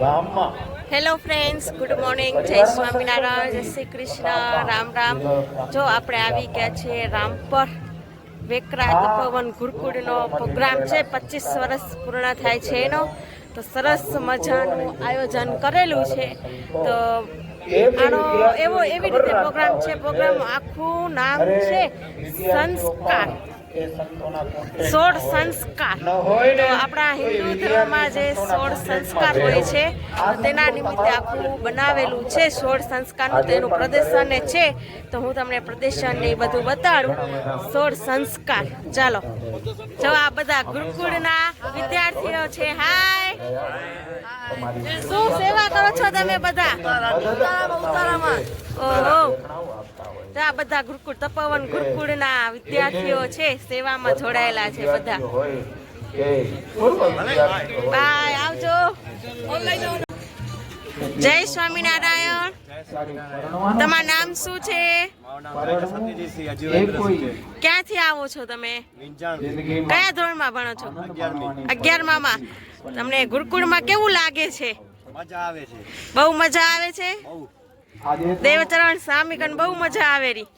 Hello friends good morning જય સ્વામિનારાયણ જય શ્રી કૃષ્ણ રામ રામ જો આપણે આવી ગયા છીએ રામપર વેકરા તપોવન ગુરુકુળનો પ્રોગ્રામ છે. પચીસ વર્ષ પૂર્ણ થાય છે એનો. તો સરસ મજાનું આયોજન કરેલું છે. તો આનો એવો એવી રીતે પ્રોગ્રામ છે. પ્રોગ્રામ આખું નામ છે સંસ્કાર. સોળ સંસ્કાર. તો આપણા હિન્દુ ધર્મમાં જે સોળ સંસ્કાર હોય છે તેના નિમિત્તે આખું બનાવેલું છે સોળ સંસ્કારનું તેનું પ્રદર્શન છે. તો હું તમને પ્રદર્શન ને એ બધું બતાડું. સોળ સંસ્કાર. ચાલો. જો આ બધા ગુરુકુળના વિદ્યાર્થીઓ છે હાય. શું સેવા કરો છો તમે બધા? ઓહો. તો આ બધા ગુરુકુળ તપોવન ગુરુકુળના વિદ્યાર્થીઓ છે સેવામાં જોડાયેલા છે બધા. બાય આવજો. જય સ્વામિનારાયણ. તમારું નામ શું છે? ક્યાંથી આવો છો તમે? કયા ધોરણમાં ભણો છો? અગિયારમાં. માં તમને ગુરુકુળમાં કેવું લાગે છે? મજા આવે છે. બહુ મજા આવે છે? દેવચરણ સ્વામી કણ બહુ મજા આવે રી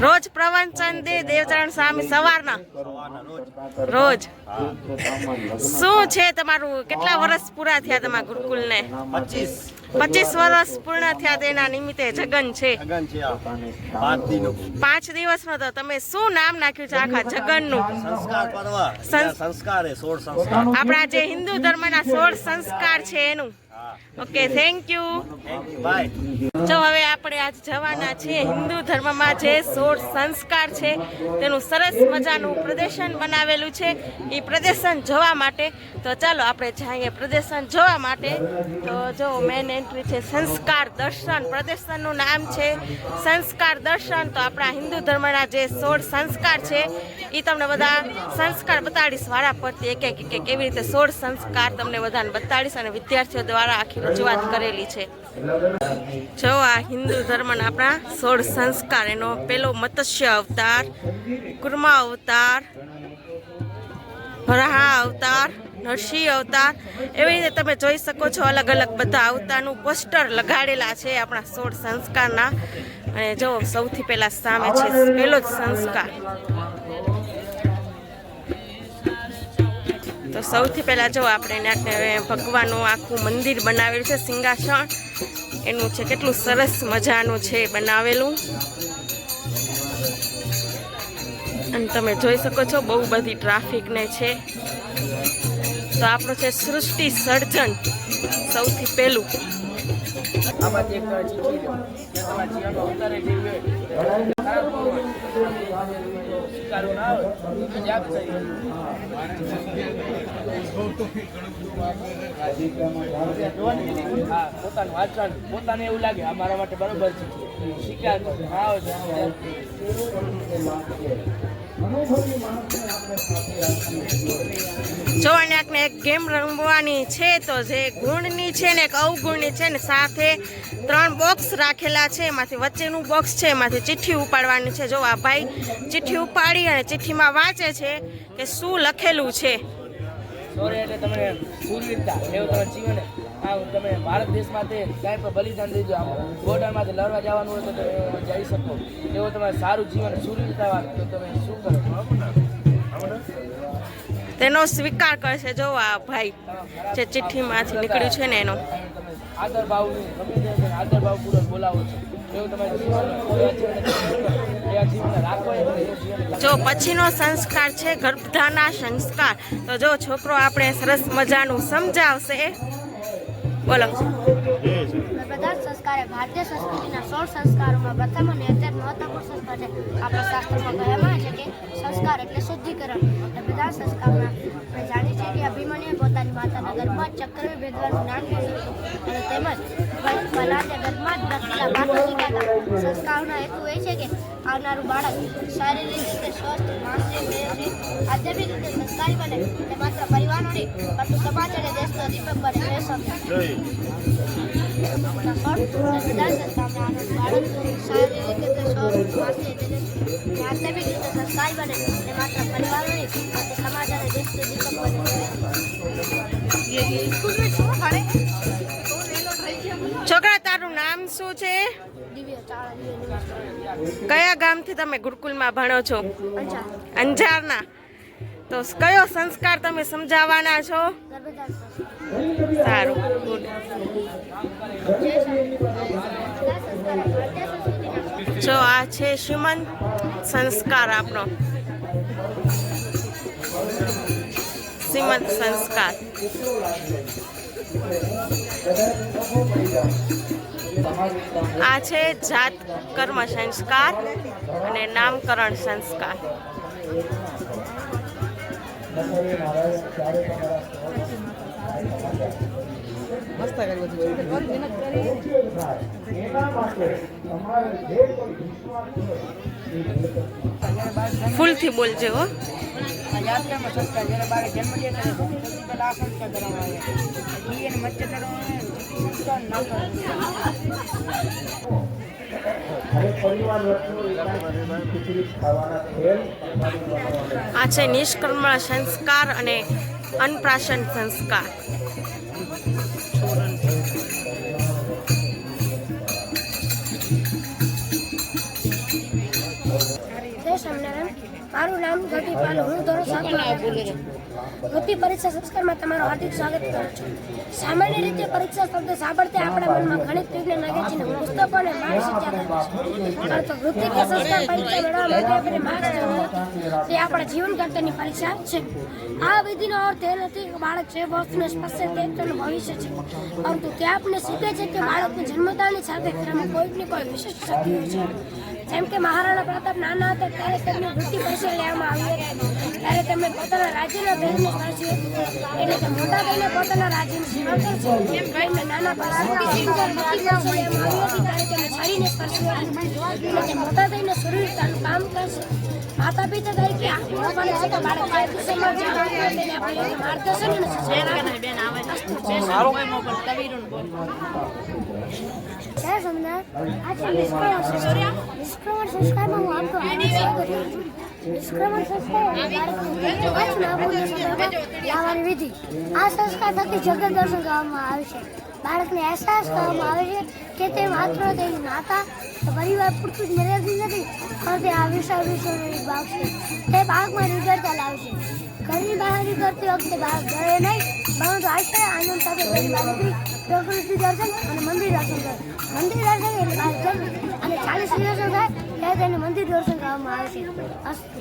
રોજ પ્રવચન દે દેવચરણ સ્વામી સવારના. રોજ. શું છે તમારું? કેટલા વર્ષ પૂરા થયા તમારા ગુરુકુલ ને પચીસ વર્ષ પૂર્ણ થયા તેના નિમિત્તે જગન છે. પાંચ દિવસ. નો તો તમે શું નામ નાખ્યું છે આખા સોળ સંસ્કાર. આપણા જે હિન્દુ ધર્મના સોળ સંસ્કાર છે એનું. ઓકે થેન્ક યુ જો હવે આપણે આજ જવાના છીએ હિન્દુ ધર્મમાં જે સોળ સંસ્કાર છે, તેનું સરસ મજાનું પ્રદર્શન બનાવેલું છે. એ પ્રદર્શન જોવા માટે, તો ચાલો આપણે જઈએ પ્રદર્શન જોવા માટે. તો જો મેન એન્ટ્રી છે, સંસ્કાર દર્શન. પ્રદર્શનનું નામ છે સંસ્કાર દર્શન. તો આપણા હિન્દુ ધર્મના જે સોળ સંસ્કાર છે એ તમને બધા સંસ્કાર બતાડીશ. વારા પરથી એક એક કેવી રીતે સોળ સંસ્કાર તમને બધાને બતાડીશ અને વિદ્યાર્થીઓ દ્વારા આખી રજૂઆત કરેલી છે. જો આ હિન્દુ ધર્મના આપણા સોળ સંસ્કાર, એનો પેલો મત્સ્ય અવતાર, કુર્મા અવતાર વરાહા અવતાર, નરસિંહ અવતાર, એવી રીતે તમે જોઈ શકો છો અલગ અલગ બધા અવતારનું પોસ્ટર લગાડેલા છે આપણા સોળ સંસ્કારના. અને જો સૌથી પહેલાં સામે છે, પહેલો જ સંસ્કાર. તો સૌથી પહેલાં જો આપણે નાટને ભગવાનનું આખું મંદિર બનાવેલું છે, સિંહાસણ. એનું છે, કેટલું સરસ મજાનું છે બનાવેલું. અને તમે જોઈ શકો છો, બહુ બધી ટ્રાફિકને છે. તો આપણું છે સૃષ્ટિ સર્જન, સૌથી પહેલું. આમાંથી ના જાપ થઈ હા. પોતાનું વાંચવાનું પોતાને એવું લાગે આ મારા માટે બરોબર છે. સ્વીકાર કરો ના તો જો અને એક ગેમ રમવાની છે, તો જે ગુણની છે ને એક અવગુણની છે ને સાથે ત્રણ બોક્સ રાખેલા છે, એમાંથી વચ્ચેનું બોક્સ છે, એમાંથી ચિઠ્ઠી ઉપાડવાની છે. જો આ ભાઈ ચિઠ્ઠી ઉપાડી અને ચિઠ્ઠીમાં વાંચે છે કે શું લખેલું છે? એટલે તમે આ તમે ભારત દેશમાંથી કાંઈ પણ બલિદાન દેજો આમ. બોર્ડરમાંથી લડવા જવાનું હોય તો તમે જઈ શકો. એવું તમારે સારું જીવન વાળું તો તમે શું કરો? તેનો સ્વીકાર કરશે. જો આ ભાઈ જે ચિઠ્ઠીમાંથી નીકળ્યું છે ને એનો. આદર ભાવની ગમે તે આદર ભાવપૂર્વક બોલાવો છો. એવું તમારે જો પછીનો સંસ્કાર છે ગર્ભધાના સંસ્કાર. તો જો છોકરો આપણે સરસ મજાનું સમજાવશે. બોલો. બધા સંસ્કાર એ ભારતીય સંસ્કૃતિના સોળ સંસ્કારોમાં પ્રથમ અને અત્યંત મહત્વપૂર્ણ સંસ્કાર છે. આપણા શાસ્ત્રોમાં કહેવામાં છે કે સંસ્કાર એટલે શુદ્ધિકરણ. અને બધા સંસ્કારમાં આપણે જાણીએ છીએ કે અભિમન્યુએ પોતાની માતાના ગર્ભમાં જ ચક્રવ્યુહ ભેદવાનું જ્ઞાન કર્યું હતું અને તેમજ બલાતે ગર્ભમાં જ બાળકો શીખ્યા હતા એ છે કે આવનારું બાળક શારીરિક રીતે સ્વસ્થ, માનસિક આધ્યાત્મિક રીતે સંસ્કારી બને તે માત્ર પરિવારનો નહીં, પરંતુ સમાજ દેશનો દીપક બને એ આધ્યાત્મિક રીતે સંસ્કારી બને માત્ર પરિવાર નહીં પરંતુ સમાજ અને દેશનું છોકરા, તારું નામ શું છે? કયા ગામથી તમે ગુરુકુલમાં ભણો છો? અંજા અંજારના. તો કયો સંસ્કાર તમે સમજાવવાના છો? સારું. ગુડ જો આ છે શ્રીમંત સંસ્કાર આપણો. શ્રીમંત સંસ્કાર. આ છે જાત કર્મ સંસ્કાર અને નામકરણ સંસ્કાર. ફૂલથી બોલજો હો. આ છે નિષ્કર્મ સંસ્કાર અને અનપ્રાશન સંસ્કાર. મારું નામ ગતિ પાલ હું ધોરણ સાતમાં વૃત્તિ પરીક્ષા સંસ્કારમાં તમારું હાર્દિક સ્વાગત કરું છું. સામાન્ય રીતે પરીક્ષા શબ્દ સાંભળતા આપણા મનમાં ગણિત વિજ્ઞાન છે પુસ્તકો અને માર્ક્સ વિચાર પરંતુ વૃત્તિ કે સંસ્કાર પરીક્ષા મેળવવા માટે આપણે માર્ક્સ તે આપણા જીવન ઘડતરની પરીક્ષા છે. આ વિધિનો અર્થ એ નથી કે બાળક જે વસ્તુને સ્પર્શે તે તેનું ભવિષ્ય છે. પરંતુ તે આપણને શીખે છે કે બાળકની જન્મતાની સાથે તેમાં કોઈક ને કોઈ વિશેષ શક્તિઓ છે. જેમ કે મહારાણા પ્રતાપ નાના હતા ત્યારે તેમની વૃત્તિ પરીક્ષા લેવામાં આવી હતી. ત્યારે તેમણે પોતાના રાજ્યના ધર્મને સ્પર્શ્યું એટલે કે મોટા થઈને પોતાના રાજ્યની સેવા કરશે. તેમને નાના પરીક્ષા વૃત્તિ પરીક્ષા લેવામાં આવી હતી ત્યારે તેમણે શરીરને સ્પર્શ્યું એટલે કે મોટા થઈને શરીરતાનું કામ કરશે. માતા પિતા તરીકે આપણું બને છે કે બાળક જે દિશામાં તેને આપણે માર્ગદર્શન અને સૂચના જય સોમનાથ. આજે નિષ્ક્રમણ સંસ્કાર નિષ્ક્રમણ સંસ્કારમાં હું કરું છું નિષ્ક્રમણ સંસ્કાર આપુને લાવવાની વિધિ આ સંસ્કાર થકી જગત દર્શન કરવામાં આવે છે. બાળકને અહેસાસ કરવામાં આવે છે કે તે માત્ર તેની માતા પરિવાર પૂરતું જ મર્યાદિત નથી પણ તે આ વિશાળ વિશ્વનો ભાગ છે. તે ભાગમાં નિડરતા લાવશે ઘરની બહાર નીકળતી વખતે બાળક ડરે નહીં પરંતુ આશ્ચર્ય આનંદ સાથે ઘરની બહાર નીકળી પ્રકૃતિ દર્શન અને મંદિર દર્શન કરે. મંદિર દર્શન એટલે અને ચાલીસ દર્શન થાય ત્યારે તેને મંદિર દર્શન કરવામાં આવે છે. અસ્તુ.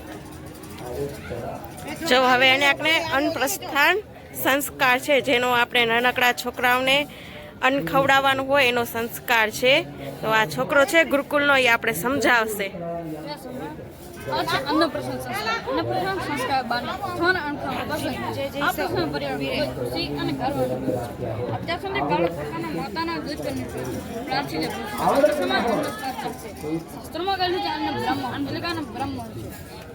જો હવે એને આપણે અન્નપ્રસ્થાન સંસ્કાર છે, જેનો આપણે નાનકડા છોકરાઓને અન્ન ખવડાવવાનું હોય એનો સંસ્કાર છે. તો આ છોકરો છે, ગુરુકુલનો, એ આપણે સમજાવશે. અન્નપ્રાશન સંસ્કાર. સંસ્કાર બાને. સ્થાન અણખામાં પસંદ આ પ્રસંગ પરિવાર ખુશી અને ગર્વ છે અત્યાર સુધી બાળક પોતાના માતાના દૂધ કરીને શાસ્ત્રોમાં કહેલું છે. અન્ન બ્રહ્મ છે.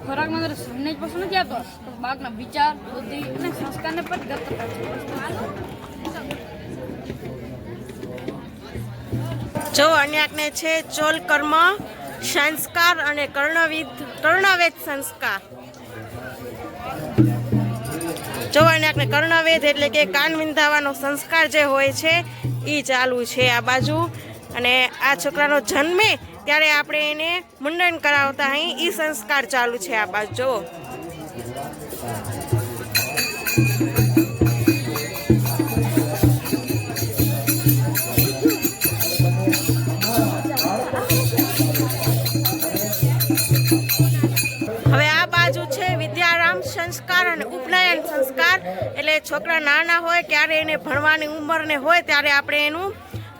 ખોરાક માત્ર સૌને જ પસંદ નથી આપતો બાળકના વિચાર બુદ્ધિ અને સંસ્કારને પણ ગત કરે છે. જો અન્યાકને છે ચોલ કર્મ સંસ્કાર અને કર્ણવિદ કર્ણવેદ સંસ્કાર. જોવાને આપણે કર્ણવેદ એટલે કે કાન વિંધાવાનો સંસ્કાર જે હોય છે એ ચાલુ છે આ બાજુ. અને આ છોકરાનો જન્મે ત્યારે આપણે એને મુંડન કરાવતા અહીં એ સંસ્કાર ચાલુ છે આ બાજુ. જો. સંસ્કાર અને ઉપનયન સંસ્કાર. એટલે છોકરા નાના હોય ત્યારે એને ભણવાની ઉંમરને હોય ત્યારે આપણે એનું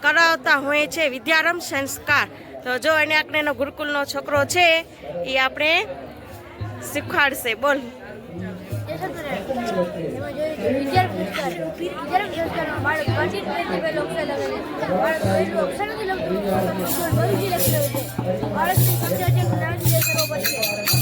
કરાવતા હોય છે વિદ્યારંભ સંસ્કાર. તો જો એને આપણે એનો ગુરુકુલનો છોકરો છે, એ આપણે શીખવાડશે. બોલ. બાળક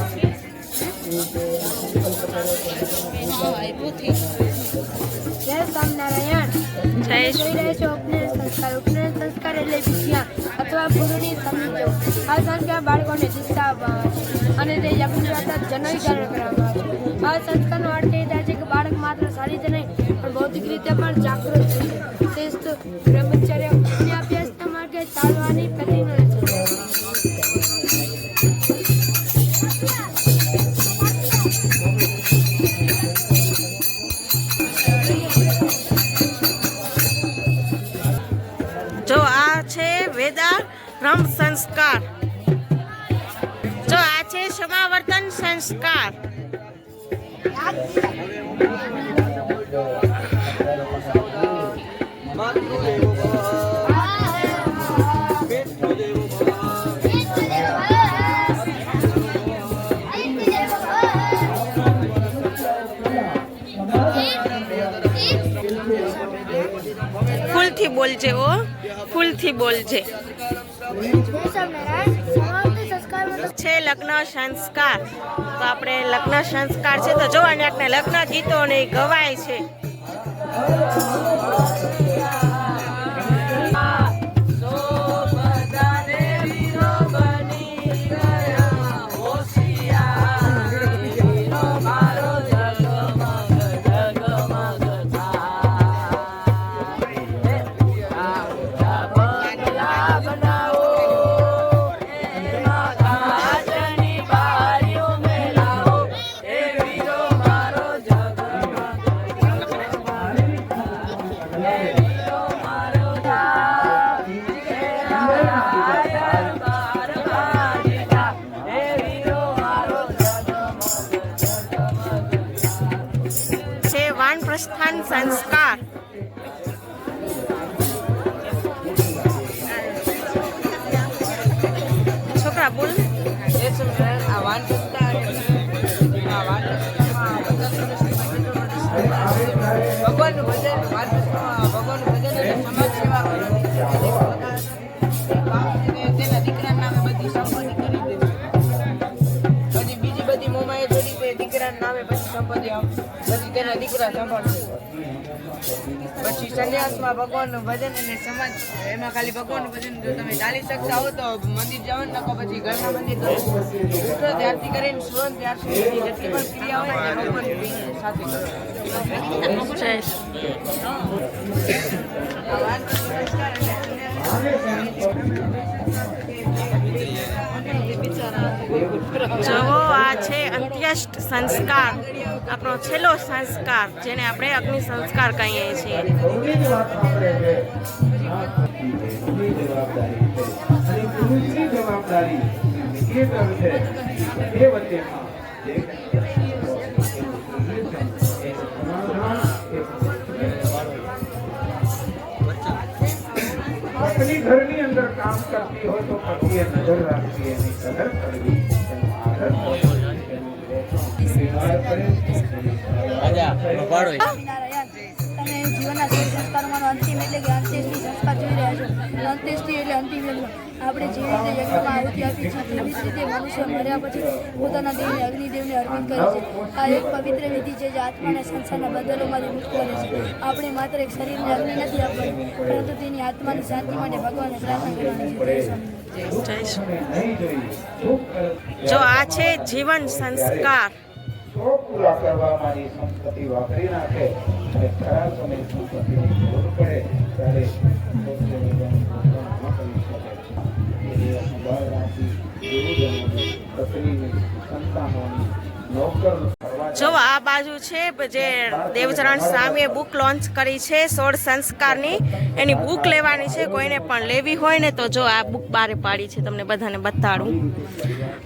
સંસ્કાર અથવા ગુરુની સમજો આ સંસ્કાર બાળકોને શિક્ષા અને તે યજ્ઞ અર્થાત જનવિચારણ કરવામાં આવે છે. આ સંસ્કારનો અર્થ એ થાય છે કે બાળક માત્ર સારી રીતે નહીં, પણ ભૌતિક રીતે પણ જાગૃત છે. શ્રેષ્ઠ બ્રહ્મચર્ય અન્ય અભ્યાસના માર્ગે ચાલવાની પ્રતિજ્ઞા છે. સંસ્કાર. જો આ છે સમાવર્તન સંસ્કાર. ફૂલથી બોલજે ઓ ફૂલથી બોલજે. છે લગ્ન સંસ્કાર. તો આપણે લગ્ન સંસ્કાર છે તો જો અને આપણે લગ્ન ગીતો ને ગવાય છે. ભગવાનનું ભજન ભગવાનનું ભજન અને સમાજ તેના દીકરાના નામે પછી બીજી બધી મોમાએ જોડી દીકરાના નામે પછી સંપત્તિ પછી તેના દીકરા સંભાળશે. પછી સંન્યાસમાં ભગવાનનું ભજન અને સમાજ એમાં ખાલી ભગવાનનું ભજન જો તમે ચાલી શકતા હો તો મંદિર જાઓ ને નકો પછી ઘરના મંદિર કરો. ત્યારથી કરીને સુવન ત્યાર સુધી જેટલી પણ ક્રિયા હોય ભગવાન સાથે કરો. એટલે જવો આ છે અંત્યષ્ટ સંસ્કાર. આપણો છેલ્લો સંસ્કાર, જેને આપણે અગ્નિ સંસ્કાર કહીએ છીએ. જવાબદારી જવાબદારી નિકેતન છે એ વચ્ચેમાં એક પત્ની ઘરની અંદર કામ કરતી હોય તો પતિએ નજર રાખવી, એની કદર કરવી. એનો આદર તમે જીવનના સૌ સંસ્કારોમાંનો અંતિમ એટલે કે અંત્યેષ્ટિ સંસ્કાર જોઈ રહ્યા છો. અંત્યેષ્ટિ એટલે અંતિમ યજ્ઞ આપણે જે રીતે યજ્ઞમાં આહુતિ આપી છે, તેવી જ રીતે મનુષ્ય મર્યા પછી પોતાના દેવને, અગ્નિદેવને અર્પણ કરે છે. આ એક પવિત્ર વિધિ છે જે આત્માને સંસારના બંધનોમાંથી મુક્ત કરે છે. આપણે માત્ર એક શરીરને અગ્નિ નથી આપવાની, પરંતુ તેની આત્માની શાંતિ માટે ભગવાનને પ્રાર્થના કરવાની છે. જો આ છે જીવન સંસ્કાર શોખ પૂરા કરવા મારી સંપત્તિ વાપરી નાખે અને ખરા સમયે સંપત્તિની જરૂર પડે ત્યારે પત્નીની, સંતાનોની, નોકર જો આ બાજુ છે જે દેવચરણ સામે બુક લોન્ચ કરી છે, સોળ સંસ્કારની. એની બુક લેવાની છે, કોઈને પણ લેવી હોય ને તો જો આ બુક બારે પાડી છે, તમને બધાને બતાડું.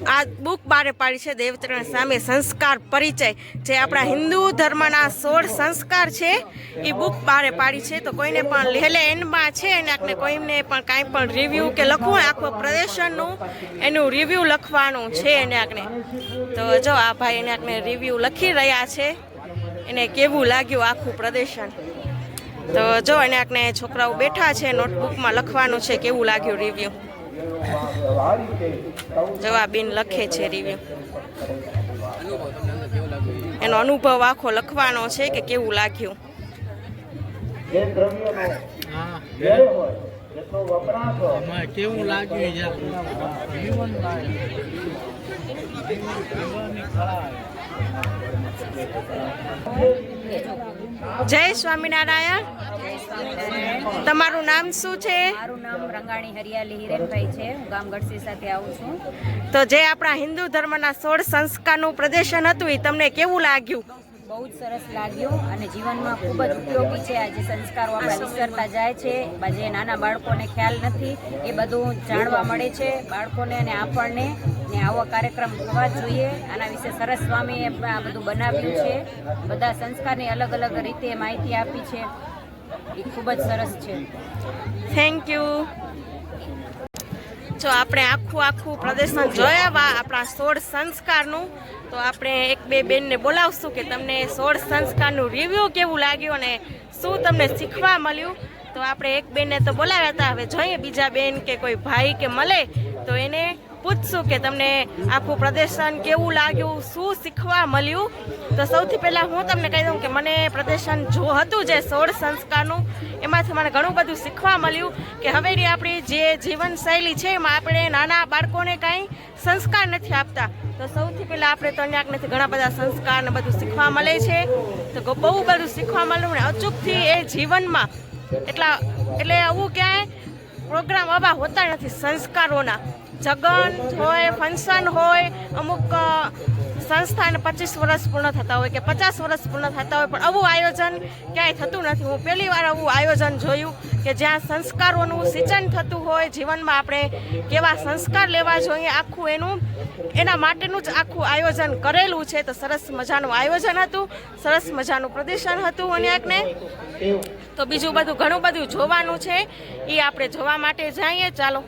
આ બુક બારે પાડી છે, દેવચરણ સામે સંસ્કાર પરિચય. જે આપણા હિન્દુ ધર્મના સોળ સંસ્કાર છે, એ બુક બારે પાડી છે, તો કોઈને પણ લેલે એન્ડમાં છે, અને આપણે કોઈને પણ કાંઈ પણ રિવ્યૂ કે લખવું આખું પ્રદર્શનનું એનું રિવ્યૂ લખવાનું છે, એને આપણે તો જો આ ભાઈ એને આપણે રિવ્યૂ લખી રહ્યા છે. એને કેવું લાગ્યું આખું પ્રદર્શન? તો જો અને આપણે છોકરાઓ બેઠા છે નોટબુકમાં લખવાનું છે, કેવું લાગ્યું રિવ્યુ જવાબીન લખે છે રિવ્યુ એનો અનુભવ આખો લખવાનો છે કે કેવું લાગ્યું? કેવું લાગ્યું જય સ્વામિનારાયણ. તમારું નામ શું છે? મારું નામ રંગાણી હરિયાલી હિરેનભાઈ છે. હું ગામ ગઢસી સાથે આવું છું. તો જે આપણા હિન્દુ ધર્મના સોળ સંસ્કારનું પ્રદર્શન હતું એ તમને કેવું લાગ્યું? બહુ જ સરસ લાગ્યું અને જીવનમાં ખૂબ જ ઉપયોગી છે આ જે સંસ્કારો આપણા વિસરતા જાય છે. જે નાના બાળકોને ખ્યાલ નથી, એ બધું જાણવા મળે છે. બાળકોને અને આપણને ને આવો કાર્યક્રમ થવા જોઈએ. આના વિશે સરસ સ્વામીએ આ બધું બનાવ્યું છે. બધા સંસ્કારની અલગ અલગ રીતે માહિતી આપી છે. એ ખૂબ જ સરસ છે. થેન્ક યુ જો આપણે આખું આખું પ્રદર્શન જોયા આપણા સોળ સંસ્કારનું, તો આપણે એક બે બેનને બોલાવશું કે તમને સોળ સંસ્કારનું રિવ્યૂ કેવું લાગ્યું અને શું તમને શીખવા મળ્યું? તો આપણે એક બેનને તો બોલાવ્યા હતા. હવે જોઈએ બીજા બેન કે કોઈ ભાઈ કે મળે, તો એને પૂછશું કે તમને આખું પ્રદર્શન કેવું લાગ્યું, શું શીખવા મળ્યું? તો સૌથી પહેલાં હું તમને કહી દઉં કે મને પ્રદર્શન જો હતું જે સોળ સંસ્કારનું, એમાંથી મને ઘણું બધું શીખવા મળ્યું કે હવેની આપણી જે જીવનશૈલી છે, એમાં આપણે નાના બાળકોને કાંઈ સંસ્કાર નથી આપતા. તો સૌથી પહેલાં આપણે તો ત્યાંથી ઘણા બધા સંસ્કાર ને બધું શીખવા મળે છે. તો બહુ બધું શીખવા મળ્યું ને અચૂકથી એ જીવનમાં એટલા, એટલે આવું ક્યાંય પ્રોગ્રામ આવા હોતા નથી સંસ્કારોના. જગન હોય, ફંક્શન હોય, અમુક સંસ્થાને પચીસ વર્ષ પૂર્ણ થતા હોય કે પચાસ વર્ષ પૂર્ણ થતા હોય, પણ આવું આયોજન ક્યાંય થતું નથી. હું પહેલી વાર આવું આયોજન જોયું કે જ્યાં સંસ્કારોનું સિંચન થતું હોય, જીવનમાં આપણે કેવા સંસ્કાર લેવા જોઈએ, આખું એનું, એના માટેનું જ આખું આયોજન કરેલું છે. તો સરસ મજાનું આયોજન હતું, સરસ મજાનું પ્રદર્શન હતું અન્યકને. તો બીજું બધું ઘણું બધું જોવાનું છે. એ આપણે જોવા માટે જઈએ. ચાલો.